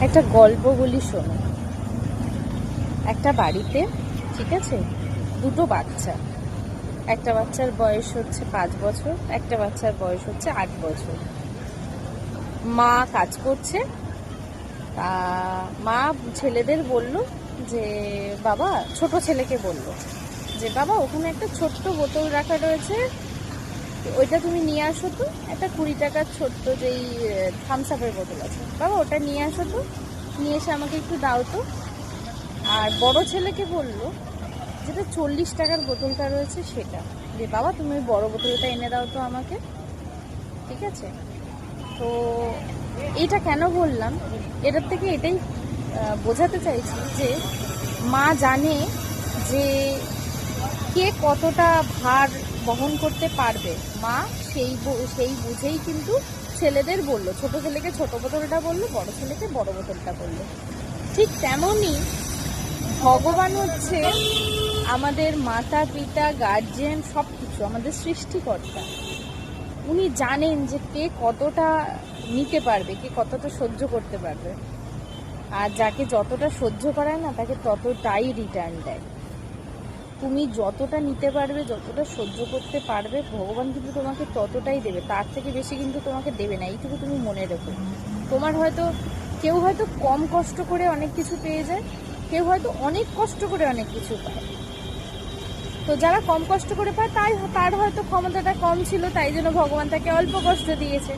একটা গল্প বলি শোনো। একটা বাড়িতে, ঠিক আছে? দুটো বাচ্চা। একটা বাচ্চার বয়স হচ্ছে পাঁচ বছর, একটা বাচ্চার বয়স হচ্ছে আট বছর। মা কাজ করছে। মা ছেলেদের বলল যে, বাবা, ছোট ছেলেকে বলল যে, বাবা, ওখানে একটা ছোট্ট বোতল রাখা রয়েছে। ওইটা তুমি নিয়ে আসো তো। একটা কুড়ি টাকার ছোট্ট যেই থামস আপের বোতল আছে। বাবা, ওটা নিয়ে আসো তো। নিয়ে এসে আমাকে একটু দাও তো। আর বড় ছেলেকে বলল যেটা চল্লিশ টাকার বোতলটা রয়েছে সেটা। যে, বাবা, তুমি ওই বড় বোতলটা এনে দাও তো আমাকে। ঠিক আছে? তো এটা কেন বললাম? এটার থেকে এটাই বোঝাতে চাইছি যে, মা জানে যে, কে কতটা ভার বহন করতে পারবে। মা সেই সেই বুঝেই কিন্তু ছেলেদের বলল। ছোট ছেলেকে ছোট বোতলটা বলল, বড় ছেলেকে বড় বোতলটা বলল। ঠিক তেমনই ভগবান হচ্ছে আমাদের মাতা, পিতা গার্জেন সব কিছু আমাদের সৃষ্টিকর্তা। উনি জানেন যে কে কতটা নিতে পারবে, কে কতটা সহ্য করতে পারবে। আর যাকে যতটা সহ্য করায় না, তাকে ততটাই রিটার্ন দেয়। তুমি যতটা নিতে পারবে, যতটা সহ্য করতে পারবে, ভগবান কিন্তু তোমাকে ততটাই দেবে। তার থেকে বেশি কিন্তু তোমাকে দেবে না, এইটুকু তুমি মনে রেখো। তোমার হয়তো, কেউ হয়তো কম কষ্ট করে অনেক কিছু পেয়ে যায়, কেউ হয়তো অনেক কষ্ট করে অনেক কিছু পায়। তো যারা কম কষ্ট করে পায়, তাই তার হয়তো ক্ষমতাটা কম ছিল, তাই জন্য ভগবান তাকে অল্প কষ্ট দিয়েছে।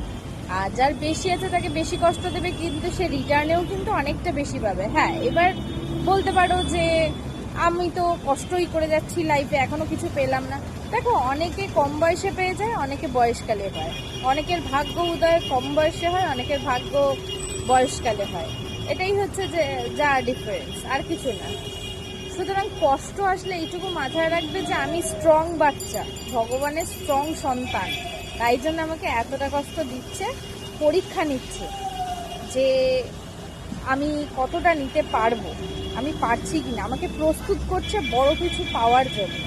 আর যার বেশি আছে, তাকে বেশি কষ্ট দেবে, কিন্তু সে রিটার্নেও কিন্তু অনেকটা বেশি পাবে। হ্যাঁ এবার বলতে পারো যে আমি তো কষ্টই করে যাচ্ছি লাইফে এখনও কিছু পেলাম না। দেখো, অনেকে কম বয়সে পেয়ে যায়, অনেকে বয়সকালে হয়। অনেকের ভাগ্য উদয় কম বয়সে হয়, অনেকের ভাগ্য বয়সকালে হয়। এটাই হচ্ছে যে, যা ডিফারেন্স আর কিছু না। সুতরাং কষ্ট আসলে এইটুকু মাথায় রাখবে যে, আমি স্ট্রং বাচ্চা, ভগবানের স্ট্রং সন্তান। তাই জন্য আমাকে এতটা কষ্ট দিচ্ছে, পরীক্ষা নিচ্ছে যে আমি কতটা নিতে পারব? আমি পারছি কি না আমাকে প্রস্তুত করছে বড় কিছু পাওয়ার জন্য।